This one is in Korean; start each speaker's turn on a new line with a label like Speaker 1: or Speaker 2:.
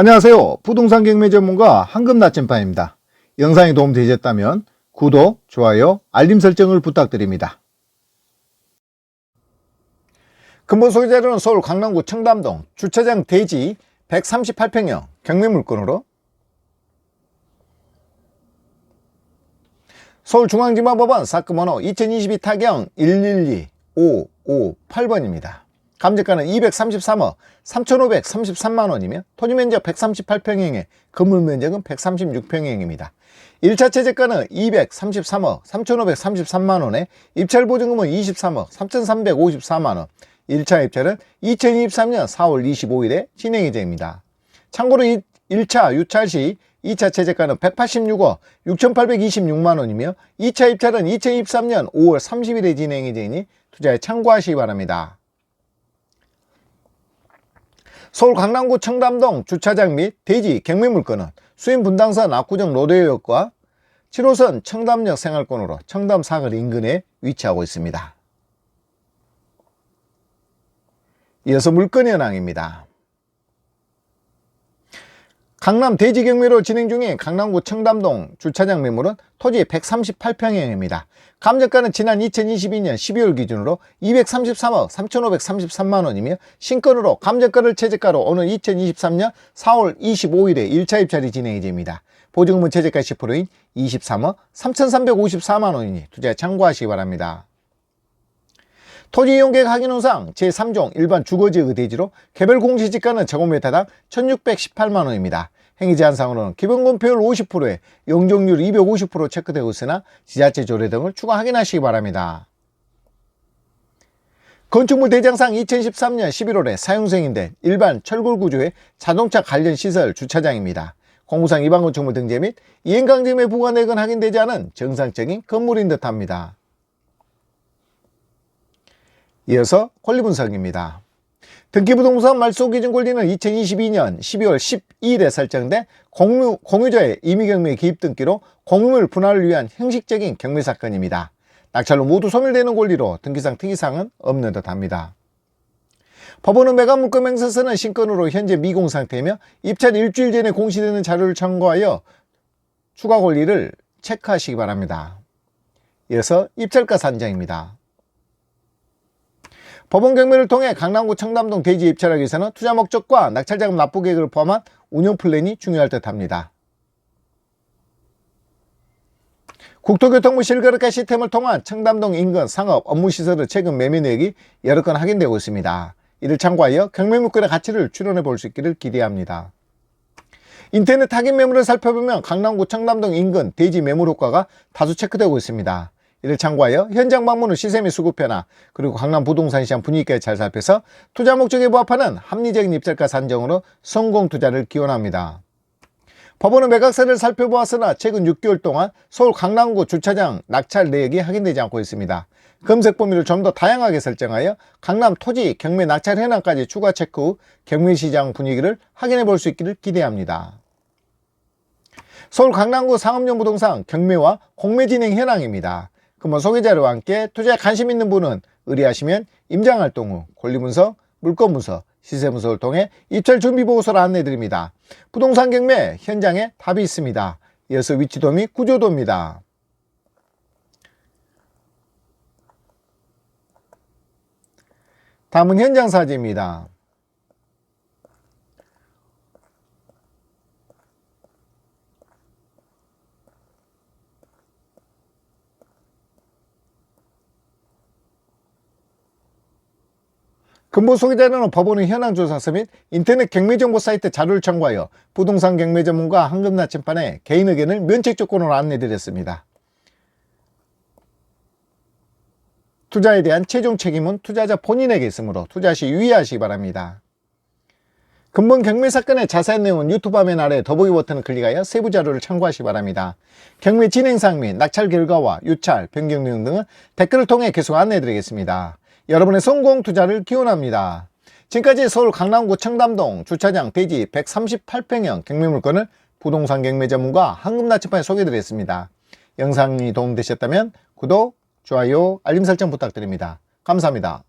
Speaker 1: 안녕하세요. 부동산 경매 전문가 황금 나침반입니다. 영상이 도움되셨다면 구독, 좋아요, 알림 설정을 부탁드립니다. 근본 소유자료는 서울 강남구 청담동 주차장 대지 138평형 경매 물건으로 서울중앙지방법원 사건번호 2022 타경 112558번입니다. 감정가는 233억 3,533만원이며 토지 면적 138평형에 건물 면적은 136평형입니다. 1차 채제가는 233억 3,533만원에 입찰 보증금은 23억 3,354만원 1차 입찰은 2023년 4월 25일에 진행 예정입니다. 참고로 1차 유찰 시 2차 채제가는 186억 6,826만원이며 2차 입찰은 2023년 5월 30일에 진행 예정이니 투자에 참고하시기 바랍니다. 서울 강남구 청담동 주차장 및 대지 경매 물건은 수인 분당선 압구정 로데오역과 7호선 청담역 생활권으로 청담 사거리 인근에 위치하고 있습니다. 이어서 물건 현황입니다. 강남 대지 경매로 진행 중인 강남구 청담동 주차장 매물은 토지 138평형입니다. 감정가는 지난 2022년 12월 기준으로 233억 3,533만원이며 신건으로 감정가를 최저가로 오는 2023년 4월 25일에 1차 입찰이 진행 예정입니다. 보증금은 최저가 10%인 23억 3,354만원이니 투자에 참고하시기 바랍니다. 토지 이용계획 확인원상 제3종 일반 주거지역 대지로 개별 공시지가는 제곱미터당 1618만원입니다. 행위제한상으로는 기본건폐율 50%에 용적률 250% 체크되고 있으나 지자체 조례 등을 추가 확인하시기 바랍니다. 건축물 대장상 2013년 11월에 사용승인된 일반 철골 구조의 자동차 관련 시설 주차장입니다. 공무상 일반 건축물 등재 및 이행강제매 부과내역은 확인되지 않은 정상적인 건물인 듯합니다. 이어서 권리 분석입니다. 등기부동산 말소 기준 권리는 2022년 12월 12일에 설정된 공유, 공유자의 임의경매 기입 등기로 공유물 분할을 위한 형식적인 경매 사건입니다. 낙찰로 모두 소멸되는 권리로 등기상 특이사항은 없는 듯합니다. 법원은 매각 물건 맹세서는 신건으로 현재 미공 상태이며 입찰 일주일 전에 공시되는 자료를 참고하여 추가 권리를 체크하시기 바랍니다. 이어서 입찰가 산정입니다. 법원 경매를 통해 강남구 청담동 대지 입찰하기 위해서는 투자 목적과 낙찰자금 납부 계획을 포함한 운영 플랜이 중요할 듯 합니다. 국토교통부 실거래가 시스템을 통한 청담동 인근 상업 업무시설의 최근 매매 내역이 여러 건 확인되고 있습니다. 이를 참고하여 경매 물건의 가치를 추론해 볼 수 있기를 기대합니다. 인터넷 타깃 매물을 살펴보면 강남구 청담동 인근 대지 매물 효과가 다수 체크되고 있습니다. 이를 참고하여 현장 방문 후 시세 및 수급 변화 그리고 강남 부동산 시장 분위기까지 잘 살펴서 투자 목적에 부합하는 합리적인 입찰가 산정으로 성공 투자를 기원합니다. 법원은 매각세를 살펴보았으나 최근 6개월 동안 서울 강남구 주차장 낙찰 내역이 확인되지 않고 있습니다. 검색 범위를 좀 더 다양하게 설정하여 강남 토지 경매 낙찰 현황까지 추가 체크 후 경매 시장 분위기를 확인해 볼 수 있기를 기대합니다. 서울 강남구 상업용 부동산 경매와 공매 진행 현황입니다. 그러면 소개자료와 함께 투자에 관심 있는 분은 의뢰하시면 임장활동 후 권리분석, 물건분석, 시세분석을 통해 입찰 준비보고서를 안내드립니다. 부동산 경매 현장에 답이 있습니다. 이어서 위치도 및 구조도입니다. 다음은 현장 사진입니다. 근본 소개자료는 법원의 현황 조사서 및 인터넷 경매 정보 사이트 자료를 참고하여 부동산 경매 전문가 황금 나침반에 개인 의견을 면책 조건으로 안내드렸습니다. 투자에 대한 최종 책임은 투자자 본인에게 있으므로 투자 시 유의하시기 바랍니다. 근본 경매 사건의 자세한 내용은 유튜브 화면 아래 더보기 버튼을 클릭하여 세부 자료를 참고하시기 바랍니다. 경매 진행상 및 낙찰 결과와 유찰, 변경 내용 등은 댓글을 통해 계속 안내드리겠습니다. 여러분의 성공 투자를 기원합니다. 지금까지 서울 강남구 청담동 주차장 대지 138평형 경매 물건을 부동산 경매 전문가 황금나침반에 소개해드렸습니다. 영상이 도움되셨다면 구독, 좋아요, 알림 설정 부탁드립니다. 감사합니다.